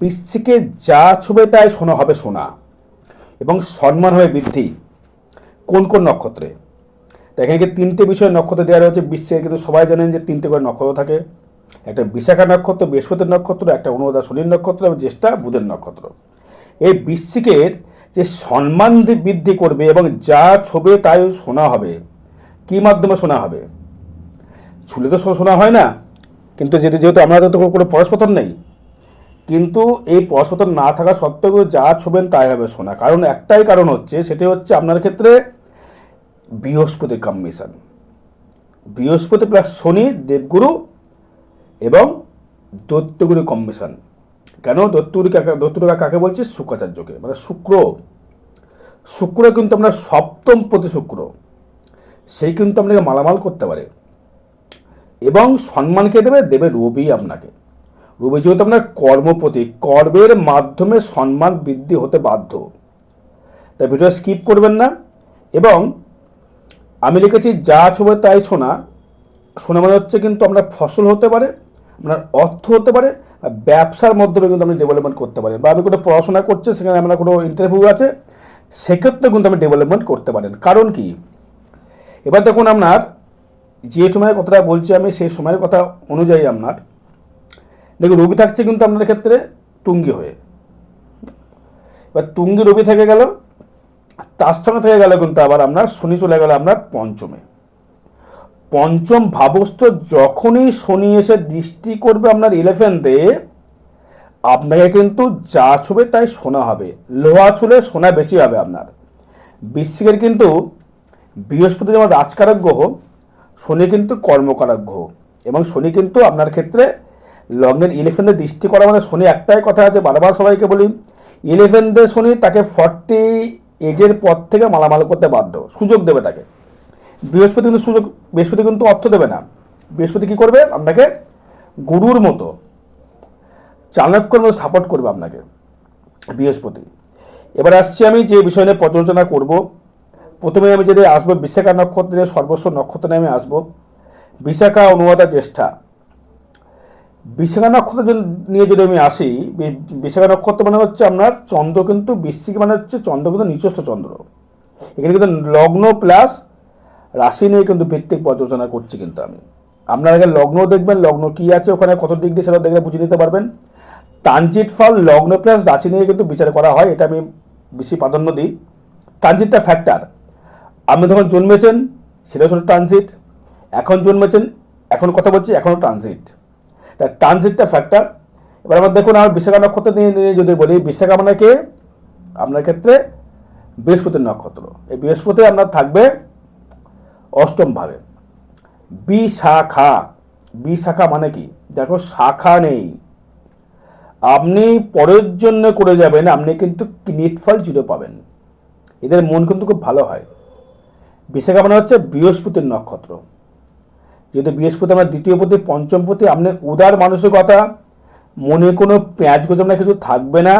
বৃশ্চিকে যা ছবে তাই শোনা হবে শোনা এবং সম্মান হবে বৃদ্ধি। কোন কোন নক্ষত্রে? দেখেন এখানে তিনটে বিষয় নক্ষত্র দেওয়া রয়েছে বিশ্বে, কিন্তু সবাই জানেন যে তিনটে করে নক্ষত্র থাকে। একটা বিশাখা নক্ষত্র, বৃহস্পতির নক্ষত্র, একটা অনুবাদা শনির নক্ষত্র এবং জ্যেষ্ঠা বুধের নক্ষত্র। এই বৃশ্চিকের যে সম্মান বৃদ্ধি করবে এবং যা ছবে তাই শোনা হবে। কী মাধ্যমে শোনা হবে? ছুলে তো শোনা হয় না। কিন্তু যেহেতু যেহেতু আমাদের তো কোনো পরস্পতন নেই। কিন্তু এই পরস্পতন না থাকা সত্ত্বেও যা ছবেন তাই হবে শোনা কারণ একটাই কারণ হচ্ছে, সেটি হচ্ছে আপনার ক্ষেত্রে বৃহস্পতি কম্বিনেশন বৃহস্পতি প্লাস শনি, দেবগুরু এবং দৈত্যগুরু কম্বিনেশন কেন? দৈত্যগুরু কাকে কাকে বলছি? শুক্রাচার্যকে। মানে শুক্র। শুক্র কিন্তু আপনার সপ্তম প্রতি শুক্র। সেই কিন্তু আপনাকে মালামাল করতে পারে। এবং সম্মানকে দেবে দেবে রবি আপনাকে। রবি যেহেতু আপনার কর্মপতি, কর্মের মাধ্যমে সম্মান বৃদ্ধি হতে বাধ্য। তাই ভিডিও স্কিপ করবেন না। এবং আমি লিখেছি, যা ছবে তাই শোনা। শোনা মানে হচ্ছে কিন্তু আপনার ফসল হতে পারে, আপনার অর্থ হতে পারে ব্যবসার মাধ্যমে কিন্তু আপনি ডেভেলপমেন্ট করতে পারেন। বা আমি কোনো পড়াশোনা করছি, সেখানে আপনার কোনো ইন্টারভিউ আছে, সেক্ষেত্রে কিন্তু আপনি ডেভেলপমেন্ট করতে পারেন। কারণ কি? এবার দেখুন আপনার, যে সময়ের কথাটা বলছি আমি, সেই সময়ের কথা অনুযায়ী আপনার দেখুন রবি থাকছে কিন্তু আপনার ক্ষেত্রে টুঙ্গি হয়ে। এবার টুঙ্গি রবি থেকে গেল, তার সঙ্গে থেকে গেল কিন্তু আবার আপনার শনি চলে গেল আপনার পঞ্চমে। পঞ্চম ভাবস্থ যখনই শনি এসে দৃষ্টি করবে আপনার ইলেভেন্থে আপনাকে কিন্তু যা ছবে তাই শোনা হবে। লোহা ছুলে সোনা বেশি হবে আপনার। বৃশ্চিকের কিন্তু বৃহস্পতি যেমন রাজকারক গ্রহ, শনি কিন্তু কর্মকারক গ্রহ এবং শনি কিন্তু আপনার ক্ষেত্রে লগ্নের ইলেভেনদের দৃষ্টি করা মানে শনি একটাই কথা আছে, বারবার সবাইকে বলি ইলেভেনদের শনি তাকে ফর্টি এজের পর থেকে মালামাল করতে বাধ্য, সুযোগ দেবে তাকে। বৃহস্পতি কিন্তু সুযোগ, বৃহস্পতি কিন্তু অর্থ দেবে না। বৃহস্পতি কী করবে? আপনাকে গুরুর মতো, চাণক্যর মতো সাপোর্ট করবে আপনাকে, বৃহস্পতি। এবার আসছি আমি যে বিষয় নিয়ে পর্যালোচনা করব। প্রথমে আমি যদি আসব, বিশাখা নক্ষত্রের সর্বস্ব নক্ষত্রে আমি আসব। বিশাখা অনুবাদা জ্যেষ্ঠা। বিশাখা নক্ষত্র নিয়ে যদি আমি আসি বিশাখা নক্ষত্র মানে হচ্ছে আপনার চন্দ্র কিন্তু বৃশ্চিক মানে হচ্ছে চন্দ্র কিন্তু নিচস্থ চন্দ্র। এখানে কিন্তু লগ্ন প্লাস রাশি নিয়ে কিন্তু ভিত্তিক পর্যালোচনা করছি কিন্তু আমি। আপনার আগে লগ্ন দেখবেন, লগ্ন কি আছে ওখানে, কত ডিগ্রি দিয়ে সেটা দেখলে বুঝে নিতে পারবেন। ট্রানজিট ফল লগ্ন প্লাস রাশি নিয়ে কিন্তু বিচার করা হয়, এটা আমি বেশি প্রাধান্য দিই। ট্রানজিটটা ফ্যাক্টর আপনি যখন জন্মেছেন সেটা ছিল ট্রানজিট এখন জন্মেছেন, এখন কথা বলছি এখনও ট্রানজিট তা ট্রানজিটটা ফ্যাক্টর এবার আমার দেখুন আমার বিশাখা নক্ষত্র নিয়ে নিয়ে যদি বলি, বিশাখা মানে আপনার ক্ষেত্রে বৃহস্পতির নক্ষত্র। এই বৃহস্পতি আপনার থাকবে অষ্টম ভাবে। বিশাখা। বিশাখা মানে কি? দেখো, শাখা নেই। আপনি পরের জন্য করে যাবেন, আপনি কিন্তু নিটফল জিরো পাবেন। এদের মন কিন্তু খুব ভালো হয়। বিশাখা মানে হচ্ছে বৃহস্পতির নক্ষত্র। যেহেতু বৃহস্পতি আমার দ্বিতীয় পতি, পঞ্চম পতি, আপনি উদার মানসিকতা, মনে কোনো পেঁয়াজ গোজাম না কিছু থাকবে না,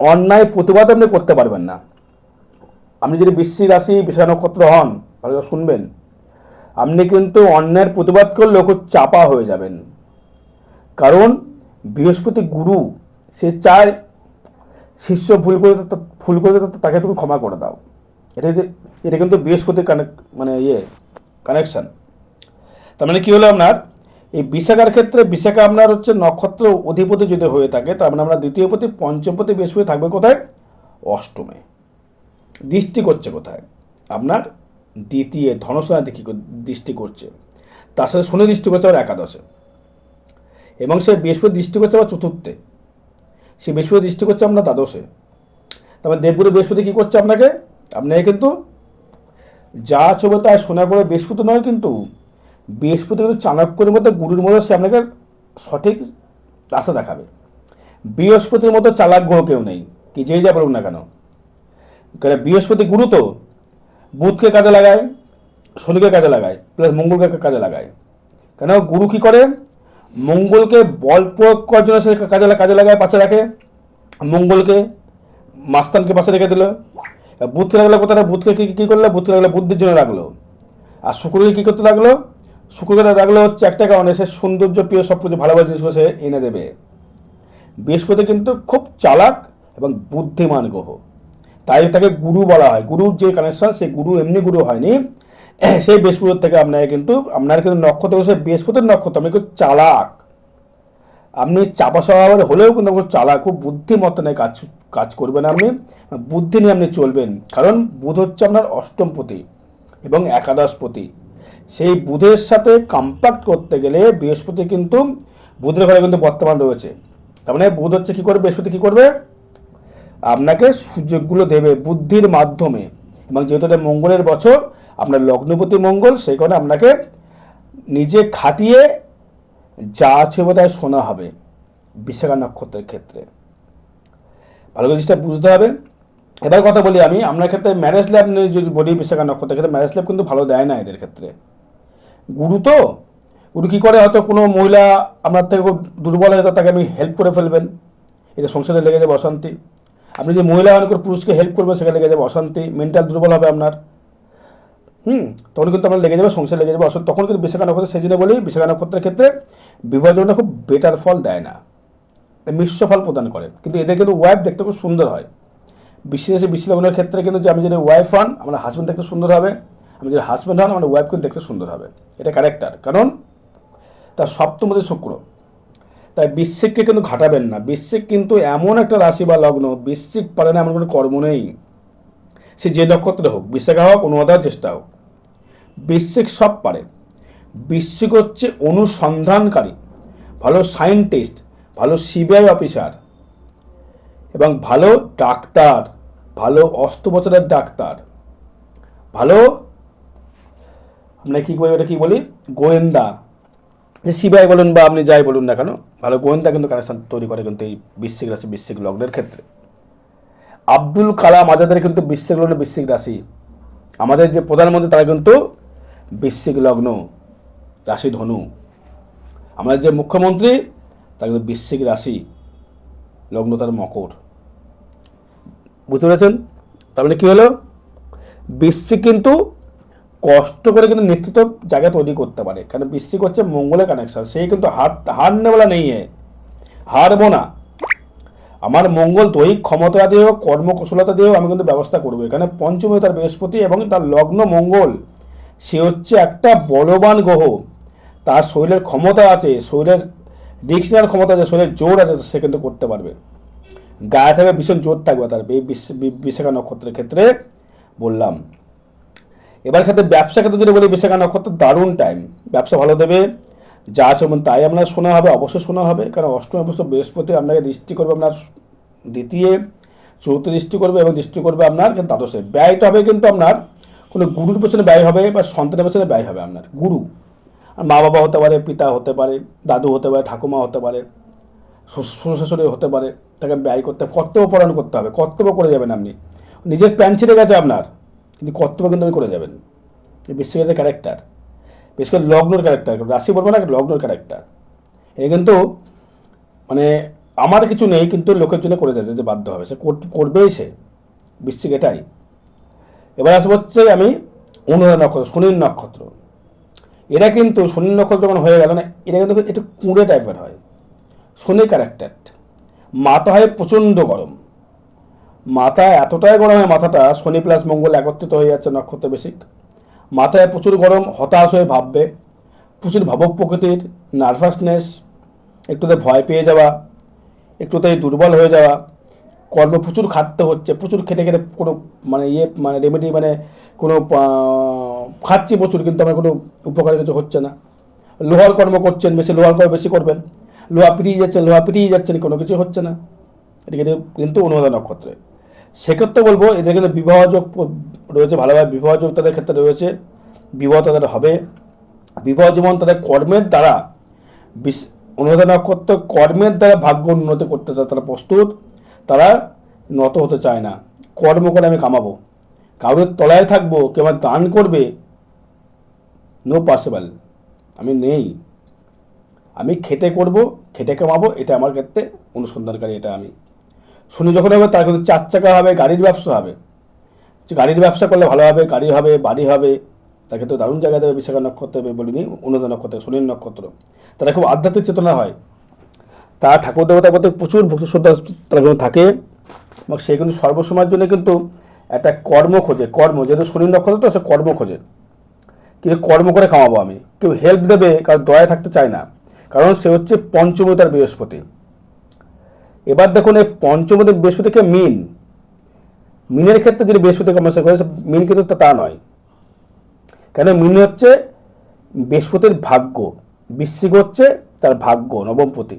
অন্যায় প্রতিবাদ আপনি করতে পারবেন না। আপনি যদি বৃশ্চিক রাশি বিশাখা নক্ষত্র হন, ভালো শুনবেন, আপনি কিন্তু অন্যায়ের প্রতিবাদ করলেও খুব চাপা হয়ে যাবেন। কারণ বৃহস্পতি গুরু, সে চায় শিষ্য ভুল করে ভুল করে তাকে তুমি ক্ষমা করে দাও। এটা এটা কিন্তু বৃহস্পতির কানেক্ট মানে ইয়ে কানেকশন তার মানে কী হলো আপনার? এই বিশাখার ক্ষেত্রে বিশাখা আপনার হচ্ছে নক্ষত্র অধিপতি যদি হয়ে থাকে, তার মানে আমরা দ্বিতীয় পতি পঞ্চমপতি বৃহস্পতি থাকবে কোথায়? অষ্টমে। দৃষ্টি করছে কোথায়? আপনার দ্বিতীয় ধনসনা দিকে দৃষ্টি করছে। তার সাথে শনি দৃষ্টি করছে আবার একাদশে। এবং সে বৃহস্পতি দৃষ্টি করছে আবার চতুর্থে। সে বৃহস্পতি দৃষ্টি করছে আপনার দ্বাদশে। তারপর দেবগুরু বৃহস্পতি কী করছে আপনাকে? আপনাকে কিন্তু যা ছবে তাই শোনা করে বৃহস্পতি নয় কিন্তু বৃহস্পতি কিন্তু চাণক্যের মধ্যে গুরুর মধ্যে সে আপনাকে সঠিক রাস্তা দেখাবে। বৃহস্পতির মতো চালাক গ্রহ কেউ নেই, কি যেই যা বলুক না কেন। কারণ বৃহস্পতি গুরু তো, বুধকে কাজে লাগায়, শনিকে কাজে লাগায়, প্লাস মঙ্গলকে কাজে লাগায়। কেন গুরু কি করে? মঙ্গলকে বল প্রয়োগ করার জন্য সে কাজে কাজে লাগায়, পাশে রাখে। মঙ্গলকে, মাস্তানকে পাশে রেখে দিল। বুধকে রাখল কোথায়? বুধকে কী কী করল? বুধকে রাখল বুদ্ধির জন্য রাখল। আর শুক্রকে কী করতে লাগল? শুক্রকে রাখলে হচ্ছে একটা কারণে সে সৌন্দর্য, প্রিয় সব কিছু ভালো জিনিসগুলো সে এনে দেবে। বৃহস্পতি কিন্তু খুব চালাক এবং বুদ্ধিমান গ্রহ। তাই তাকে গুরু বলা হয়। গুরুর যে কানেকশন সেই গুরু এমনি গুরু হয়নি। সেই বৃহস্পতির থেকে আপনাকে কিন্তু, আপনার কিন্তু নক্ষত্র সে বৃহস্পতির নক্ষত্র। আপনি খুব চালাক। আপনি চাপা স্বভাবের হলেও কিন্তু চালাক, খুব বুদ্ধিমত্তা নিয়ে কাজ কাজ করবেন আপনি। বুদ্ধি নিয়ে আপনি চলবেন। কারণ বুধ হচ্ছে আপনার অষ্টমপতি এবং একাদশপতি সেই বুধের সাথে কম্প্যাক্ট করতে গেলে বৃহস্পতি কিন্তু বুধের ঘরে কিন্তু বর্তমান রয়েছে। তার মানে বুধ হচ্ছে কী করবে? বৃহস্পতি কী করবে? আপনাকে সুযোগগুলো দেবে বুদ্ধির মাধ্যমে। এবং যেহেতু এটা মঙ্গলের বছর, আপনার লগ্নপতি মঙ্গল, সেই কারণে আপনাকে নিজে খাটিয়ে যা আছে বোধহয় শোনা হবে বিশাখা নক্ষত্রের ক্ষেত্রে। ভালো করে জিনিসটা বুঝতে হবে। এবার কথা বলি আমি, আপনার ক্ষেত্রে ম্যারেজ ল্যাব নিয়ে যদি বলি বিশাখা নক্ষত্রের ক্ষেত্রে ম্যারেজ ল্যাব কিন্তু ভালো দেয় না এদের ক্ষেত্রে। গুরু তো? গুরু কী করে? হয়তো কোনো মহিলা আপনার থেকে খুব দুর্বল হয়তো তাকে আপনি হেল্প করে ফেলবেন। এতে সংসারে লেগে যাবে অশান্তি। আপনি যে মহিলা অনেক পুরুষকে হেল্প করবেন, সেখানে লেগে যাবে অশান্তি। মেন্টাল দুর্বল হবে আপনার। হুম? তখন কিন্তু আপনার লেগে যাবে, সংসার লেগে যাবে অশান্তি। তখন কিন্তু বিশাখা নক্ষত্র সেই জন্য বলি বিশাখা নক্ষত্রের ক্ষেত্রে বিভাজনটা খুব বেটার ফল দেয় না। মিশ্র ফল প্রদান করে। কিন্তু এদের কিন্তু ওয়াইফ দেখতে খুব সুন্দর হয়। বিশেষ বিশ্লেষণের ক্ষেত্রে কিন্তু যে আমি যদি ওয়াইফ হন, আমার হাজব্যান্ড দেখতে সুন্দর হবে। আমি যদি হাজব্যান্ড হন আমার ওয়াইফ কিন্তু দেখতে সুন্দর হবে। এটা ক্যারেক্টার কারণ তার সপ্তমতে শুক্র, তাই বৃশ্চিককে কিন্তু ঘাটাবেন না। বৃশ্চিক কিন্তু এমন একটা রাশি বা লগ্ন, বৃশ্চিক পারে না এমন কোনো কর্ম নেই। সে যে নক্ষত্রে হোক বিশাখা হোক অনুবাদ চেষ্টা হোক, বৃশ্চিক সব পারে। বৃশ্চিক হচ্ছে অনুসন্ধানকারী, ভালো সায়েন্টিস্ট ভালো সিবিআই অফিসার এবং ভালো ডাক্তার, ভালো অস্ত্রোপচারের ডাক্তার, ভালো আপনার কী করি, ওটা কী বলি? গোয়েন্দা। যে সিবিআই বলুন বা আপনি যাই বলুন না কেন, ভালো গোয়েন্দা কিন্তু কানেকশন তৈরি করে কিন্তু এই বিশ্বিক রাশি বিশ্বিক লগ্নের ক্ষেত্রে। আব্দুল কালাম আজাদের কিন্তু বৃশ্চিক লগ্ন বিশ্বিক রাশি। আমাদের যে প্রধানমন্ত্রী, তারা কিন্তু বিশ্বিক লগ্ন, রাশি ধনু। আমাদের যে মুখ্যমন্ত্রী, তার কিন্তু বিশ্বিক রাশি, লগ্ন তার মকর। বুঝতে পেরেছেন? তার মানে কী হলো? বিশ্বিক কিন্তু কষ্ট করে কিন্তু নেতৃত্ব জায়গা তৈরি করতে পারে। কারণ বৃশ্চিক হচ্ছে মঙ্গলের কানেকশন সে কিন্তু হার নেওয়ালা নেই হারবো না। আমার মঙ্গল দৈহিক ক্ষমতা দিয়েও কর্মকুশলতা দিয়েও আমি কিন্তু ব্যবস্থা করব। এখানে পঞ্চমী তার বৃহস্পতি এবং তার লগ্ন মঙ্গল। সে হচ্ছে একটা বলবান গ্রহ। তার শরীরের ক্ষমতা আছে, শরীরের রিক্স ক্ষমতা আছে, শরীরের জোর আছে, সে কিন্তু করতে পারবে। গায়ে থাকবে ভীষণ জোর থাকবে তার এই বিশাখা নক্ষত্রের ক্ষেত্রে বললাম। এবার ক্ষেত্রে ব্যবসা ক্ষেত্রে যদি বলি বিশাখা নক্ষত্র, দারুণ টাইম ব্যবসা ভালো দেবে। যা আছে তাই আপনার শোনা হবে, অবশ্যই শোনা হবে। কারণ অষ্টম, অবশ্য বৃহস্পতি আপনাকে দৃষ্টি করবে আপনার দ্বিতীয়, চতুর্থ দৃষ্টি করবে এবং দৃষ্টি করবে আপনার কিন্তু দ্বাদশে। ব্যয়টা হবে কিন্তু আপনার কোনো গুরুর পেছনে ব্যয় হবে বা সন্তানের পেছনে ব্যয় হবে আপনার, গুরু। মা বাবা হতে পারে, পিতা হতে পারে, দাদু হতে পারে, ঠাকুমা হতে পারে শ্বশুর হতে পারে, তাকে ব্যয় করতে হবে কর্তব্য পালন করতে হবে, কর্তব্য করে যাবেন আপনি। নিজের প্যান ছিঁড়ে গেছে আপনার। কিন্তু কর্তব্য কিন্তু আপনি করে যাবেন। বিশ্বের ক্যারেক্টার বিশেষ করে লগ্নর ক্যারেক্টার রাশি বলব না লগ্নর ক্যারেক্টার এ কিন্তু মানে আমার কিছু নেই, কিন্তু লোকের জন্য করে যেতে যে বাধ্য হবে। সে কর- করবেই সে। বৃশ্চিক এটাই। এবার আসব হচ্ছে আমি অনুরাধা নক্ষত্র, শনির নক্ষত্র। এরা কিন্তু শনির নক্ষত্র যখন হয়ে গেল না, এরা কিন্তু একটু কুঁড়ে টাইপের হয়। শনি ক্যারেক্টার মাথা হয় প্রচণ্ড গরম। মাথা এতটাই গরম মাথাটা, শনি প্লাস মঙ্গল একত্রিত হয়ে যাচ্ছে নক্ষত্র বেশিক। মাথায় প্রচুর গরম, হতাশ হয়ে ভাববে। প্রচুর ভাবক প্রকৃতির নার্ভাসনেস একটুতে ভয় পেয়ে যাওয়া একটুতে দুর্বল হয়ে যাওয়া। কর্ম প্রচুর খাটতে হচ্ছে, প্রচুর খেটে খেটে কোনো মানে ইয়ে মানে রেমেডি মানে কোনো খাচ্ছি প্রচুর, কিন্তু আমার কোনো উপকার কিছু হচ্ছে না। লোহার কর্ম করছেন, বেশি লোহার কর্ম বেশি করবেন। লোহা পিটিয়ে যাচ্ছেন, লোহা পিটিয়ে যাচ্ছেন, কোনো কিছু হচ্ছে না। এটা কিন্তু অনুমোদন নক্ষত্রে। সেক্ষেত্রে বলব, এদের কিন্তু বিবাহযোগ রয়েছে, ভালোভাবে বিবাহযোগ তাদের ক্ষেত্রে রয়েছে, বিবাহ তাদের হবে। বিবাহ জীবন তাদের কর্মের দ্বারা বিশ- অনুমোদন নক্ষত্র কর্মের দ্বারা ভাগ্য উন্নতি করতে তারা প্রস্তুত, তারা নত হতে চায় না। কর্ম করে আমি কামাবো। কারোর তলায় থাকব, কেউ আমার দান করবে নো পসিবল আমি নেই। আমি খেটে করব, খেটে কামাবো, এটা আমার ক্ষেত্রে অনুসন্ধানকারী, এটা আমি। শুনি যখন হবে, তার কিন্তু চার চাকা হবে, গাড়ির ব্যবসা হবে। যে গাড়ির ব্যবসা করলে ভালো হবে, গাড়ি হবে, বাড়ি হবে তাকে তো দারুণ জায়গা দেবে, বিশাখা নক্ষত্র হবে বলিনি অনুদা নক্ষত্র, শনির নক্ষত্র। তারা খুব আধ্যাত্মিক চেতনা হয়। তার ঠাকুর দেবতার প্রতি প্রচুর ভক্তি শ্রদ্ধা তার কিন্তু থাকে। এবং সে কিন্তু সর্বসময়ের জন্য কিন্তু একটা কর্ম খোঁজে, কর্ম, যেহেতু শনি নক্ষত্র তো সে কর্ম খোঁজে। কিন্তু কর্ম করে খাওয়াবো আমি। কেউ হেল্প দেবে কারণ দয়া থাকতে চায় না। কারণ সে হচ্ছে পঞ্চমী তার বৃহস্পতি। এবার দেখুন এই পঞ্চমী বৃহস্পতিকে মিন। মিনের ক্ষেত্রে যদি বৃহস্পতি কম্বিনেশন করে মিন কিন্তু তা- নয়। কেন মিন হচ্ছে বৃহস্পতির ভাগ্য। বৃশ্চিক হচ্ছে তার ভাগ্য নবমপতি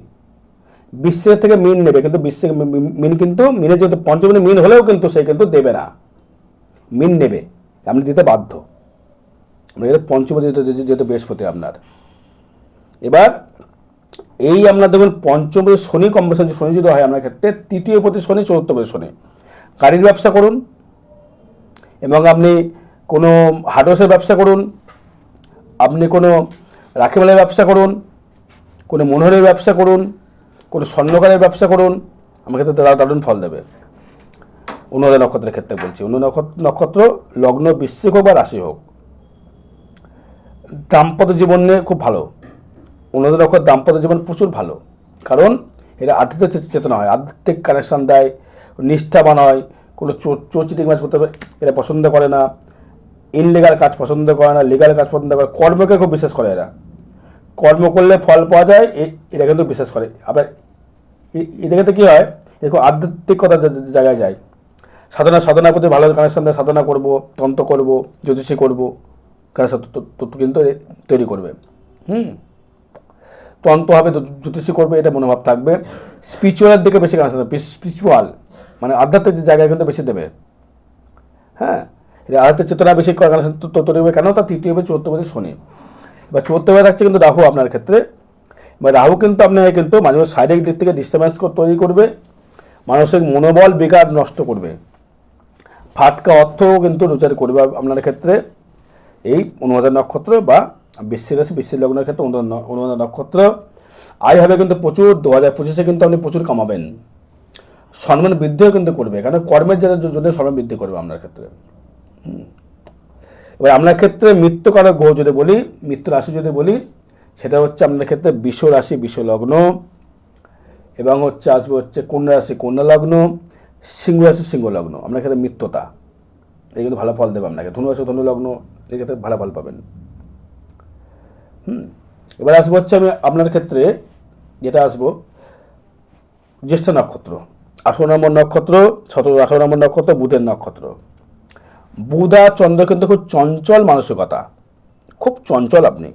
বিশ্বের থেকে মিন নেবে, কিন্তু বিশ্বে মিন কিন্তু, মিনের যেহেতু পঞ্চমী মিন হলেও কিন্তু সে কিন্তু দেবে না। মিন নেবে আপনি দিতে বাধ্য। মানে এটা পঞ্চমী যেহেতু বৃহস্পতি আপনার। এবার এই আপনার দেখুন পঞ্চম শনি কম্বিনেশন যে শনি যদি হয় আপনার ক্ষেত্রে তৃতীয় প্রতি শনি, চতুর্থ প্রতি শনি। গাড়ির ব্যবসা করুন এবং আপনি কোনো হার্ডওয়ার্সের ব্যবসা করুন, আপনি কোনো রাখিমালের ব্যবসা করুন, কোনো মনোহরের ব্যবসা করুন, কোনো স্বর্ণকারের ব্যবসা করুন, আমার ক্ষেত্রে দারুণ দারুণ ফল দেবে। অনুরাধা নক্ষত্রের ক্ষেত্রে বলছি অন্য নক্ষত্র লগ্ন, বৃশ্চিক হোক বা রাশি হোক, দাম্পত্য জীবনে খুব ভালো। অনুরাধা নক্ষত্র দাম্পত্য জীবন প্রচুর ভালো। কারণ এটা আধ্যাত্মিক চেতনা হয়। আধ্যাত্মিক কানেকশান দেয় নিষ্ঠাবান হয় কোনো চোর চোর চিটিং মাছ করতে হবে, এরা পছন্দ করে না। ইনলিগাল কাজ পছন্দ করে না লিগাল কাজ পছন্দ করে কর্মকে খুব বিশ্বাস করে এরা। কর্ম করলে ফল পাওয়া যায় এটা কিন্তু বিশ্বাস করে। আবার এটা ক্ষেত্রে কী হয়, এরকম আধ্যাত্মিকতা জা- জা- জায়গায় যায়। সাধনা, সাধনার প্রতি ভালো কানেকশন দেয়, সাধনা করব, তন্ত্র করব, জ্যোতিষী করব তত্ত্ব কিন্তু তৈরি করবে। হুম? তন্ত্র হবে জ্যোতি- জ্যোতিষী করবে, এটা মনোভাব থাকবে। স্পিরিচুয়ালের দিকে বেশি কানেকশন দেবে স্পিরিচুয়াল মানে আধ্যাত্মিক যে জায়গায় কিন্তু বেশি দেবে। হ্যাঁ? আধ্যাত্মিক চেতনা বেশি তৈরি হবে। কেন তার তৃতীয় হবে, চতুর্থ হবে শনি। এবার চতুর্থ হয়ে থাকছে কিন্তু রাহু আপনার ক্ষেত্রে। এবার রাহু কিন্তু আপনাকে কিন্তু মাঝে মাঝে শারীরিক দিক থেকে ডিস্টার্বেন্স তৈরি করবে। মানসিক মনোবল বিকার নষ্ট করবে। ফাটকা অর্থও কিন্তু রোচার করবে আপনার ক্ষেত্রে। এই অনুবাদের নক্ষত্র বা বৃশ্চিক রাশি বৃশ্চিক লগ্নের ক্ষেত্রে অনুবাদ ন- অনুবাদ নক্ষত্র। আয় হবে কিন্তু প্রচুর, দু হাজার পঁচিশে কিন্তু আপনি প্রচুর কামাবেন। সম্মান বৃদ্ধিও কিন্তু করবে, কারণ কর্মের যারা যদি সম্মান বৃদ্ধি করবে আপনার ক্ষেত্রে। এবার আপনার ক্ষেত্রে মৃত্যুকারক গ্রহ যদি বলি, মৃত্যু রাশি যদি বলি, সেটা হচ্ছে আপনার ক্ষেত্রে বিষ রাশি, বিষ লগ্ন। এবং হচ্ছে আসবে হচ্ছে কন্যা রাশি, কন্যা লগ্ন, সিংহ রাশি, সিংহ লগ্ন। আপনার ক্ষেত্রে মিত্রতা এই কিন্তু ভালো ফল দেবে আপনাকে। ধনু রাশি ধনু লগ্ন এই ক্ষেত্রে ভালো ফল পাবেন। হুম, এবার আসব হচ্ছে আমি আপনার ক্ষেত্রে, যেটা আসব, জ্যেষ্ঠ নক্ষত্র। আঠেরো নম্বর নক্ষত্র, সতেরো, আঠেরো নম্বর নক্ষত্র, বুধের নক্ষত্র। বুধ আর চন্দ্র কিন্তু খুব চঞ্চল মানসিকতা। খুব চঞ্চল আপনি।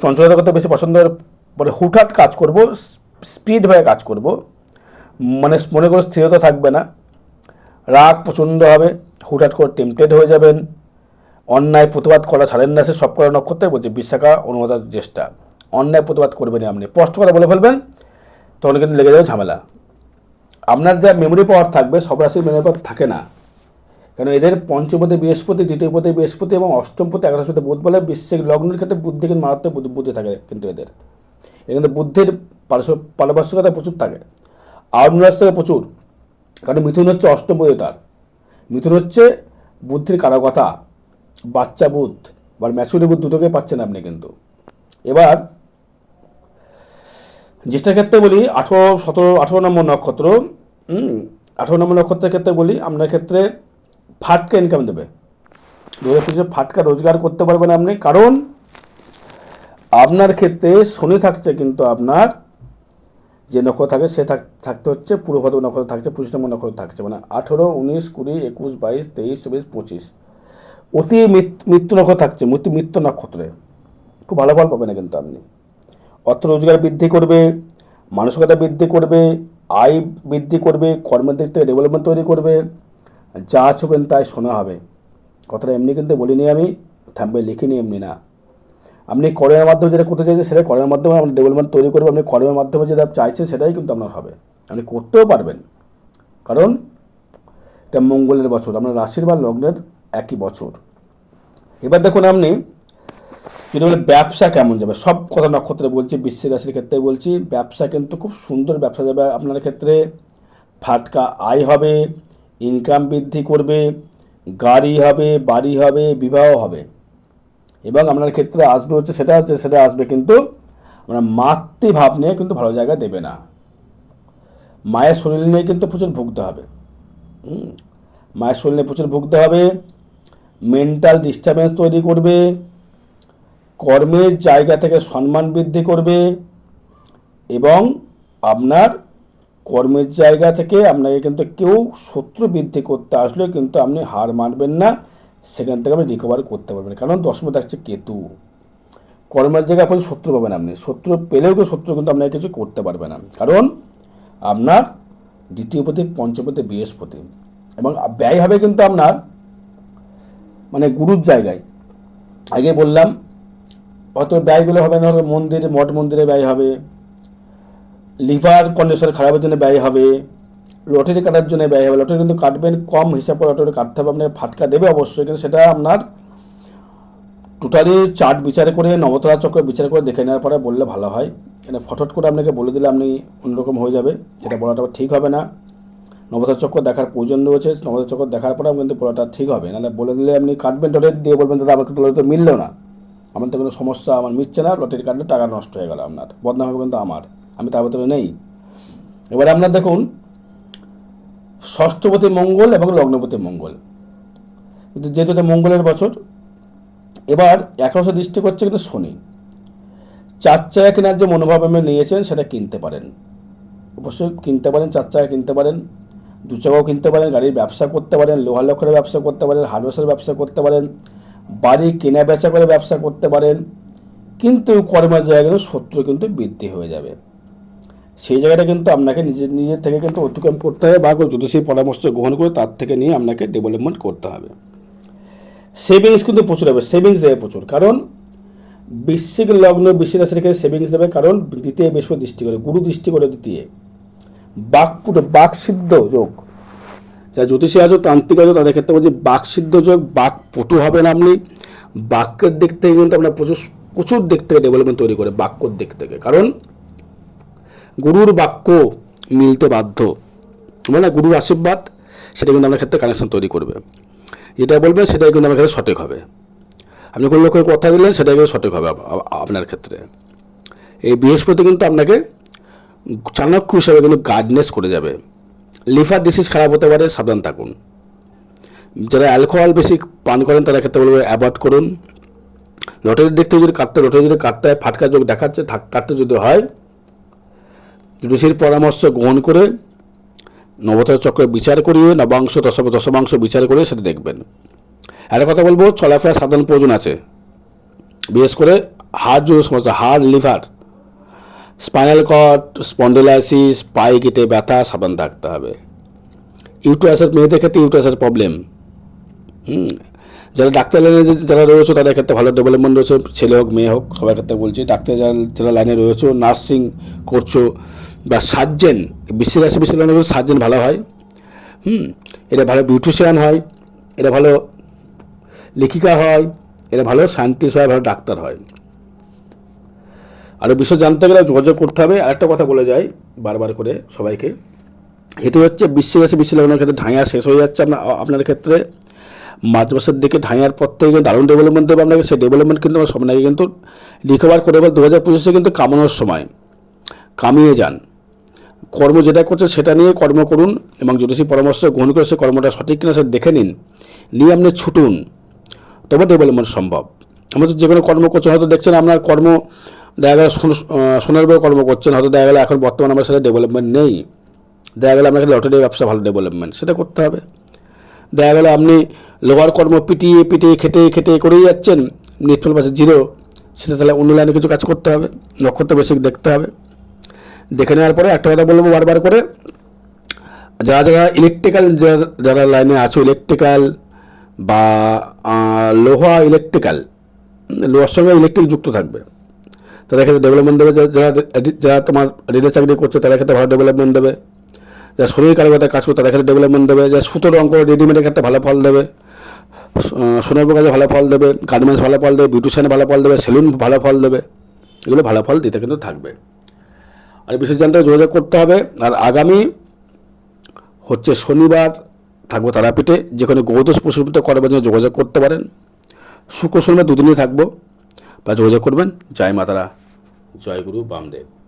চঞ্চলতা করতে বেশি পছন্দ মানে হুটহাট কাজ করব, স্পিড হয়ে কাজ করব। মানে মনে করে স্থিরতা থাকবে না। রাগ প্রচণ্ড হবে, হুটহাট করে টেম্পটেড হয়ে যাবেন। অন্যায় প্রতিবাদ করা ছাড়েন না, সে সব করা নক্ষত্রে বলছে বিশাখা অনুমোদন চেষ্টা অন্যায় প্রতিবাদ করবেন আপনি। স্পষ্ট কথা বলে ফেলবেন, তখন কিন্তু লেগে যাবে ঝামেলা। আপনার যা মেমোরি পাওয়ার থাকবে, সব রাশির মেমোরি পাওয়ার থাকে না। কারণ এদের পঞ্চমপতি, বৃহস্পতি পতি বৃহস্পতি এবং অষ্টম পতি একাদশ পতি বুধ বলে বিশ্বের লগ্নের ক্ষেত্রে বুদ্ধি কিন্তু মারাত্মক বুদ্ধি থাকে কিন্তু এদের। কিন্তু বুদ্ধির পারপার্শ্বিকতা প্রচুর থাকে। আউটনার্স থেকে প্রচুর। কারণ মিথুন হচ্ছে অষ্টম তার। মিথুন হচ্ছে বুদ্ধির কারকতা। বাচ্চা বুধ, বা ম্যাচুরি বুধ দুটোকে পাচ্ছেন আপনি কিন্তু। এবার জ্যেষ্ঠার ক্ষেত্রে বলি, আঠেরো, সতেরো, আঠেরো নম্বর নক্ষত্র আঠেরো নম্বর নক্ষত্রের ক্ষেত্রে বলি, আপনার ক্ষেত্রে ফাটকা ইনকাম দেবে। দু হাজার ফাটকা রোজগার করতে পারবেন আপনি, কারণ আপনার ক্ষেত্রে শনি থাকছে কিন্তু আপনার, যে নক্ষত্র থাকে সে থাক- থাকতে হচ্ছে পূর্বভাদ নক্ষত্র থাকছে, পঁচিশ নম্বর নক্ষত্র থাকছে। মানে আঠেরো, উনিশ, কুড়ি, একুশ, বাইশ, তেইশ, চব্বিশ, পঁচিশ। অতি মৃত্যু নক্ষত্র থাকছে, মৃত্যু মৃত্যু নক্ষত্রে খুব ভালো ফল পাবেন না কিন্তু আপনি। অর্থ রোজগার বৃদ্ধি করবে, মানসিকতা বৃদ্ধি করবে, আয় বৃদ্ধি করবে কর্মের দিক থেকে ডেভেলপমেন্ট তৈরি করবে। যা ছবেন তাই শোনা হবে। কথাটা এমনি কিন্তু বলিনি আমি, থাম্বে লিখিনি এমনি না। আপনি কর্মের মাধ্যমে যেটা করতে চাইছেন সেটা কর্মের মাধ্যমে আপনি ডেভেলপমেন্ট তৈরি করবে আপনি কর্মের মাধ্যমে যেটা চাইছেন, সেটাই কিন্তু আপনার হবে। আপনি করতেও পারবেন। কারণ, এটা মঙ্গলের বছর, আপনার রাশির বা লগ্নের একই বছর। এবার দেখুন আপনি যদি বলে ব্যবসা কেমন যাবে? সব কথা নক্ষত্রে বলছি বিশ্বের রাশির ক্ষেত্রে বলছি, ব্যবসা কিন্তু খুব সুন্দর ব্যবসা যাবে আপনার ক্ষেত্রে। ফাটকা আয় হবে ইনকাম বৃদ্ধি করবে, গাড়ি হবে, বাড়ি হবে, বিবাহ হবে। এবং আপনার ক্ষেত্রে আসবে হচ্ছে, সেটা হচ্ছে, সেটা আসবে কিন্তু আমরা মাতৃভাব নিয়ে কিন্তু ভালো জায়গা দেবে না। মায়ের শরীর নিয়ে কিন্তু প্রচুর ভুগতে হবে। মায়ের শরীর নিয়ে প্রচুর ভুগতে হবে। মেন্টাল ডিস্টারবেন্স তৈরি করবে, কর্মের জায়গা থেকে সম্মান বৃদ্ধি করবে এবং আপনার কর্মের জায়গা থেকে আপনাকে কিন্তু কেউ শত্রু বৃদ্ধি করতে আসলেও কিন্তু আপনি হার মানবেন না, সেখান থেকে আপনি রিকভার করতে পারবেন। কারণ দশমে থাকছে কেতু। কর্মের জায়গায় আপনি শত্রু পাবেন আপনি। শত্রু পেলেও কেউ শত্রু কিন্তু আপনাকে কিছু করতে পারবে না। কারণ আপনার দ্বিতীয়পতি পঞ্চপতি বৃহস্পতি এবং ব্যয় হবে কিন্তু আপনার মানে গুরুর জায়গায়। আগে বললাম, অত ব্যয়গুলো হবে না, মন্দিরে, মঠ মন্দিরে ব্যয় হবে। লিভার কন্ডিশন খারাপের জন্য ব্যয় হবে। লটারি কাটার জন্য ব্যয় হবে। লটারি কিন্তু কাটবেন কম হিসাব করে লটারি কাটতে হবে, আপনাকে ফাটকা দেবে অবশ্যই, কিন্তু সেটা আপনার টোটালি চার্ট বিচার করে, নবতলা চক্র বিচার করে দেখে নেওয়ার পরে বললে ভালো হয়। এখানে ফটফট করে আপনাকে বলে দিলে আপনি অন্যরকম হয়ে যাবে সেটা বলাটা ঠিক হবে না। নবতার চক্র দেখার প্রয়োজন রয়েছে। নবতার চক্র দেখার পরে কিন্তু বলাটা ঠিক হবে। নাহলে বলে দিলে আপনি কাটবেন লটারি দিয়ে বলবেন, দাদা, আমার লটারি তো মিললো না। আমার তো কোনো সমস্যা, আমার মিটছে না। লটারি কাটলে টাকা নষ্ট হয়ে গেল আপনার। বদনাম হবে কিন্তু আমার। আমি তার ভেতরে নেই। এবারে আপনার দেখুন, ষষ্ঠপতি মঙ্গল এবং লগ্নপতি মঙ্গল। কিন্তু যেহেতু এটা মঙ্গলের বছর, এবার একরসে দৃষ্টি করছে কিন্তু শনি। চার চাকা কেনার যে মনোভাব আপনি নিয়েছেন, সেটা কিনতে পারেন। অবশ্যই কিনতে পারেন চার চাকা কিনতে পারেন। দু চাকাও কিনতে পারেন, গাড়ির ব্যবসা করতে পারেন, লোহা লক্ষ্যের ব্যবসা করতে পারেন হার্ডওয়ার্সের ব্যবসা করতে পারেন, বাড়ি কেনা বেচা করে ব্যবসা করতে পারেন, কিন্তু কর্মের জায়গায় শত্রু কিন্তু বৃদ্ধি হয়ে যাবে। সেই জায়গাটা কিন্তু আপনাকে নিজের নিজের থেকে কিন্তু অতিক্রম করতে হবে বা কোনো জ্যোতিষীর পরামর্শ গ্রহণ করে তার থেকে নিয়ে আপনাকে ডেভেলপমেন্ট করতে হবে। সেভিংস কিন্তু প্রচুর হবে সেভিংস দেবে প্রচুর। কারণ বিশ্বিক লগ্ন, বৃশ্চিক রাশির ক্ষেত্রে সেভিংস দেবে, কারণ দ্বিতীয় বৃহস্পতি দৃষ্টি করে, গুরু দৃষ্টি করে, দ্বিতীয়। বাকপুট বাকসিদ্ধ যোগ। যা জ্যোতিষী আছো তান্ত্রিক আছো তাদের ক্ষেত্রে বলছি বাকসিদ্ধ যোগ, বাক পটু হবেন আপনি। বাক্যের দিক থেকে কিন্তু আপনার প্রচুর প্রচুর দিক থেকে ডেভেলপমেন্ট তৈরি করে বাক্যর দিক থেকে। কারণ গুরুর বাক্য মিলতে বাধ্য। মানে গুরুর আশীর্বাদ, সেটা কিন্তু আপনার ক্ষেত্রে কানেকশন তৈরি করবে। যেটা বলবেন সেটাই কিন্তু আমার ক্ষেত্রে সঠিক হবে। আপনি কোনো লোকের কথা দিলেন সেটাই কিন্তু সঠিক হবে আপ- আপ- আপনার ক্ষেত্রে। এই বৃহস্পতি কিন্তু আপনাকে চাণক্য হিসাবে কিন্তু গার্ডনেস করে যাবে। লিভার ডিসিজ খারাপ হতে পারে, সাবধান থাকুন। যারা অ্যালকোহল বেশি পান করেন, তারা ক্ষেত্রে বলব অ্যাভয়েড করুন। লটারির দেখতে যদি কাটতে লটারি যদি কাটতে হয়, ফাটকা যোগ দেখাচ্ছে কাটতে যদি হয়, ঋষির পরামর্শ গ্রহণ করে নবতার চক্র বিচার করিয়ে, নবাংশ, দশম দশমাংশ বিচার করে সেটা দেখবেন। একটা কথা বলব, চলাফেরা সাধারণ প্রয়োজন আছে। বিশেষ করে হার্ট যদি সমস্যা heart liver. Spinal cord, spondylosis, পায়ে কেটে ব্যথা সাবধান থাকতে হবে। ইউটারাসের মেয়েদের ক্ষেত্রে ইউটারাসের প্রবলেম। হুম। যারা ডাক্তার লাইনে যারা রয়েছে, তাদের ক্ষেত্রে ভালো ডেভেলপমেন্ট রয়েছে। ছেলে হোক, মেয়ে হোক, সবার ক্ষেত্রে বলছি, ডাক্তার যারা যারা লাইনে রয়েছে, নার্সিং করছ বা সার্জেন, বিশ্বের লাইনে সার্জেন ভালো হয়। হুম। এটা ভালো বিউটিশিয়ান হয়, এটা ভালো লেখিকা হয়, এটা ভালো সায়েন্টিস্ট হয়, ভালো ডাক্তার হয়। আরও বিষয় জানতে গেলে যোগাযোগ করতে হবে। আরেকটা কথা বলে যাই, বারবার করে সবাইকে। এটি হচ্ছে বিশ্বাসী বিশ্ব লগ্নের ক্ষেত্রে ঢাইয়া শেষ হয়ে যাচ্ছে আপনার আপনার ক্ষেত্রে। মার্চ মাসের দিকে ঢাইয়ার পর থেকে দারুণ ডেভেলপমেন্ট দেবে আপনাকে। সেই ডেভেলপমেন্ট কিন্তু আমার আপনাকে কিন্তু রিকভার করে দু হাজার পঁচিশে কিন্তু কামানোর সময়। কামিয়ে যান। কর্ম যেটা করছে সেটা নিয়ে কর্ম করুন এবং জ্যোতিষী পরামর্শ গ্রহণ করে সে কর্মটা সঠিক কিনা সেটা দেখে নিন। নিয়ে আপনি ছুটুন। তবে ডেভেলপমেন্ট সম্ভব। আমাদের যে কোনো কর্ম করছেন, হয়তো দেখছেন আপনার কর্ম দেখা গেল সোনার বই কর্ম করছেন হয়তো দেখা গেলো এখন বর্তমানে আমার সেটা ডেভেলপমেন্ট নেই। দেখা গেলো আপনাকে লটারি ব্যবসা ভালো ডেভেলপমেন্ট সেটা করতে হবে। দেখা গেলো আপনি লোহার কর্ম পিটিয়ে পিটিয়ে খেটে খেটে করেই যাচ্ছেন নেটফল পাশে জিরো সেটা তাহলে অন্য লাইনে কিছু কাজ করতে হবে, নক্ষত্র বেশি দেখতে হবে। দেখে নেওয়ার পরে একটা কথা বলব বারবার করে, যারা যারা ইলেকট্রিক্যাল যারা লাইনে আছে ইলেকট্রিক্যাল বা লোহা ইলেকট্রিক্যাল লোহার সঙ্গে ইলেকট্রিক যুক্ত থাকবে। তাদের ক্ষেত্রে ডেভেলপমেন্ট দেবে যারা- যারা তোমার রেলের চাকরি করছে, তাদের ক্ষেত্রে ভালো ডেভেলপমেন্ট দেবে। যারা শরীর কারকতায় কাজ করছে, তাদের ক্ষেত্রে ডেভেলপমেন্ট দেবে। যারা সুতো রঙ করে রেডিমেডের ক্ষেত্রে ভালো ফল দেবে। সোনার কাজে ভালো ফল দেবে গার্মেন্টস ভালো ফল দেবে বিউটিশিয়ানে ভালো ফল দেবে সেলুন ভালো ফল দেবে। এগুলো ভালো ফল দিতে কিন্তু থাকবে। আর বিশেষ জানতে যোগাযোগ করতে হবে। আর আগামী হচ্ছে শনিবার থাকব তারাপীঠে। যেখানে গৌতষ প্রসূপিত করবার জন্য যোগাযোগ করতে পারেন। শুক্র, শনিবার দুদিনই থাকব। বা যোগাযোগ করবেন। জয় মাতারা। জয়গুরু বামদেব।